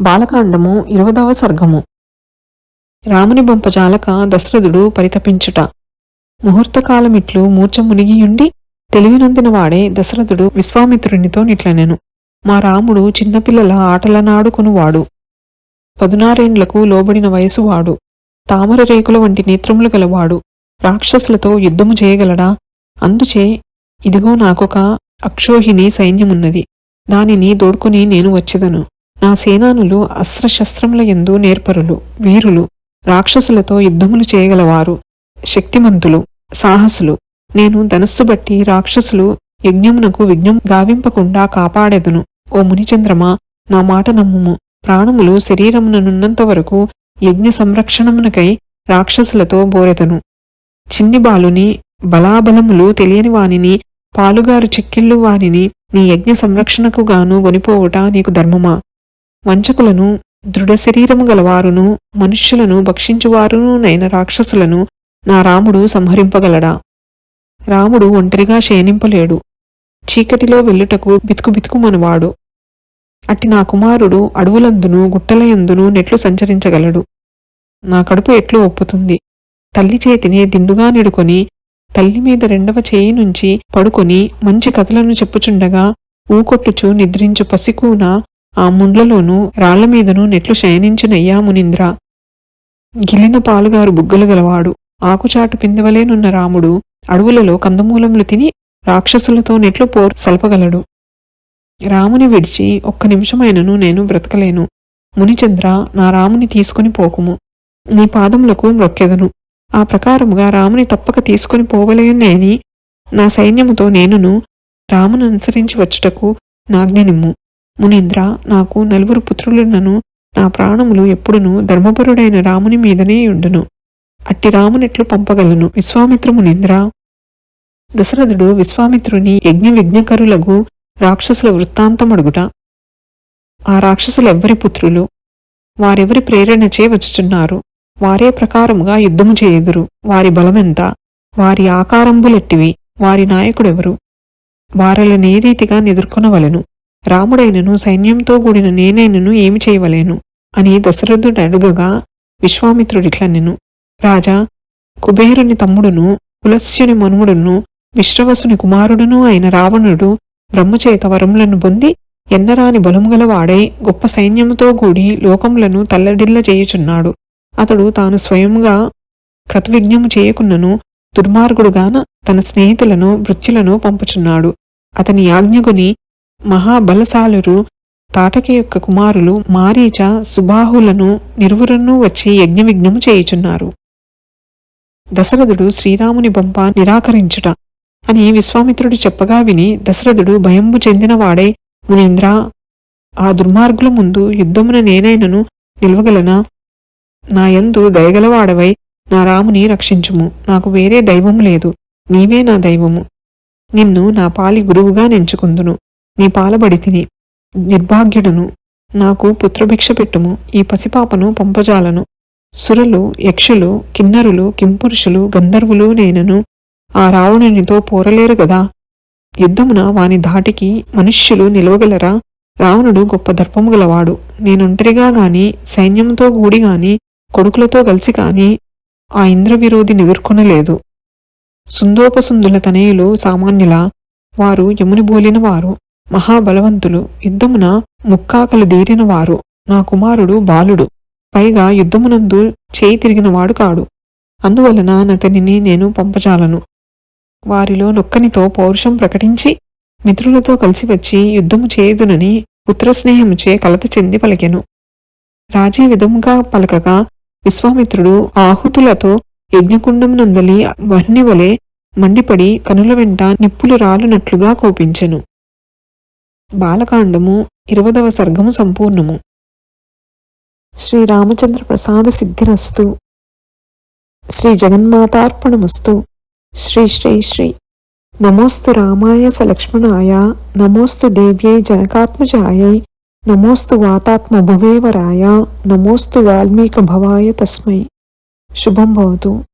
బాలకాండము ఇరవదవ సర్గము. రాముని బొంపజాలక దశరథుడు పరితపించుట. ముహూర్తకాలమిట్లు మూర్ఛ మునిగియుండి తెలివినందిన వాడే దశరథుడు విశ్వామిత్రునితో నిట్లనెను. మా రాముడు చిన్నపిల్లల ఆటలనాడుకునువాడు. పదునారేండ్లకు లోబడిన వయసువాడు. తామర రేకుల వంటి నేత్రములు గలవాడు. రాక్షసులతో యుద్ధము చేయగలడా? అందుచే ఇదిగో నాకొక అక్షోహిణి సైన్యమున్నది. దానిని దోడుకుని నేను వచ్చెదను. నా సేనానులు అస్త్రశస్త్రముల యందు నేర్పరులు వీరులు రాక్షసులతో యుద్ధములు చేయగలవారు శక్తిమంతులు సాహసులు. నేను ధనస్సు బట్టి రాక్షసులు యజ్ఞమునకు విఘ్నం గావింపకుండా కాపాడెదను. ఓ మునిచంద్రమా నా మాట నమ్ముము. ప్రాణములు శరీరముననున్నంత వరకు యజ్ఞ సంరక్షణమునకై రాక్షసులతో బోరెదను. చిన్ని బాలుని బలాబలములు తెలియని వానిని పాలుగారు చెక్కిళ్ళు వారిని నీ యజ్ఞ సంరక్షణకు గాను గొనిపోవుట నీకు ధర్మమా? వంచకులను దృఢ శరీరము గలవారును మనుష్యులను భక్షించువారునైన రాక్షసులను నా రాముడు సంహరింపగలడా? రాముడు ఒంటరిగా శయనింపలేడు చీకటిలో వెళ్ళుటకు బితుకు బితుకుమనవాడు. అట్టి నా కుమారుడు అడవులందును గుట్టలయందును నెట్లు సంచరించగలడు. నా కడుపు ఎట్లు ఒప్పుతుంది? తల్లి చేతిని దిండుగా నిడుకొని తల్లి మీద రెండవ చేయి నుంచి పడుకొని మంచి కథలను చెప్పుచుండగా ఊకొట్టుచు నిద్రించు పసికూన ఆ ముండ్లలోనూ రాళ్ళ మీదను నెట్లు శయనించినయ్యా మునింద్ర. గిల్లిన పాలుగారు బుగ్గలు గలవాడు. ఆకుచాటు పిందవలేనున్న రాముడు అడవులలో కందమూలములు తిని రాక్షసులతో నెట్లు పోర్ సల్పగలడు. రాముని విడిచి ఒక్క నిమిషమైనను నేను బ్రతకలేను. మునిచంద్ర నా రాముని తీసుకుని పోకుము. నీ పాదములకు మొక్కెదను ఆ ప్రకారముగా రాముని తప్పక తీసుకుని పోవలేనని నా సైన్యముతో నేనును రామును అనుసరించి వచ్చుటకు నాజ్ఞనిమ్ము. మునీంద్ర నాకు నలుగురు పుత్రులున్నను నా ప్రాణములు ఎప్పుడునూ ధర్మపరుడైన రాముని మీదనే ఉండును. అట్టి రామునెట్లు పంపగలను. విశ్వామిత్రమునింద్ర దశరథుడు విశ్వామిత్రుని యజ్ఞ విఘ్నకరులకు రాక్షసుల వృత్తాంతమడుగుట. ఆ రాక్షసులెవ్వరి పుత్రులు? వారెవరి ప్రేరణచే వచ్చుచున్నారు? వారే ప్రకారముగా యుద్ధము చేయుదురు. వారి బలమెంత? వారి ఆకారంబులెట్టివి? వారి నాయకుడెవరు? వారల రీతిగా నిదుర్కొనవలెను? రాముడైనను సైన్యంతో కూడిన నేనైనను ఏమి చేయవలేను అని దశరథుడు అడుగగా విశ్వామిత్రుడిట్లనెను రాజా కుబేరుని తమ్ముడును కులస్యుని మనుముడును విశ్రవసుని కుమారుడును అయిన రావణుడు బ్రహ్మచేత వరములను పొంది ఎన్నరాని బలముగలవాడై గొప్ప సైన్యముతో కూడి లోకములను తల్లడిల్ల చేయుచున్నాడు. అతడు తాను స్వయంగా క్రతువిజ్ఞము చేయకున్నను దుర్మార్గుడుగాన తన స్నేహితులను మృత్యులను పంపుచున్నాడు. అతని ఆజ్ఞగుని మహాబలశాలురు తాటకి యొక్క కుమారులు మారీచ సుబాహులను నిరువురను వచ్చి యజ్ఞవిఘ్నము చేయుచున్నారు. దశరథుడు శ్రీరాముని బొంప నిరాకరించుట అని విశ్వామిత్రుడు చెప్పగా విని దశరథుడు భయంబు చెందినవాడై మునీంద్ర ఆ దుర్మార్గుల ముందు యుద్ధమున నేనైనను నిల్వగలనా? నాయందు దయగలవాడవై నా రాముని రక్షించుము. నాకు వేరే దైవము లేదు. నీవే నా దైవము. నిన్ను నా పాలి గురువుగా నెంచుకుందును. నీ పాలబడితిని నిర్భాగ్యుడను. నాకు పుత్రభిక్ష పెట్టుము. ఈ పసిపాపను పంపజాలను. సురలు యక్షులు కిన్నరులు కింపురుషులు గంధర్వులు నేనను. ఆ రావణునితో పోరలేరు గదా. యుద్ధమున వాని ధాటికి మనుష్యులు నిలవగలరా? రావణుడు గొప్ప దర్పము గలవాడు. నేనొంటరిగా గాని సైన్యంతో కూడి గాని కొడుకులతో కలిసి కాని ఆ ఇంద్రవిరోధి ఎదుర్కొనలేదు సుందోపసుందుల తనయులు సామాన్యుల. వారు యముని బోలిన వారు. మహాబలవంతులు యుద్ధమున ముక్కాకలు దీరినవారు నా కుమారుడు బాలుడు. పైగా యుద్ధమునందు చేయి తిరిగినవాడు కాడు. అందువలన నతనిని నేను పంపజాలను. వారిలో నొక్కనితో పౌరుషం ప్రకటించి మిత్రులతో కలిసి వచ్చి యుద్ధము చేయుదునని పుత్రస్నేహముచే కలత చెంది పలికెను. రాజీ విధముగా పలకగా విశ్వామిత్రుడు ఆహుతులతో యజ్ఞకుండమునందలి వహ్నివలే మండిపడి కనుల వెంట నిప్పులు రాలునట్లుగా కోపించెను. బాలకాండము ఇరవదవ సర్గము సంపూర్ణము. శ్రీరామచంద్ర ప్రసాద సిద్ధిరస్తు. శ్రీ జగన్మాతార్పణమస్తు. శ్రీ శ్రీ శ్రీ. నమోస్తు రామాయ సలక్ష్మణాయ. నమోస్తు దేవ్యై జనకాత్మజాయై. నమోస్తు వాతాత్మ భువేవరాయ నమోస్తు వాల్మీక భవాయ తస్మై. శుభం భవతు.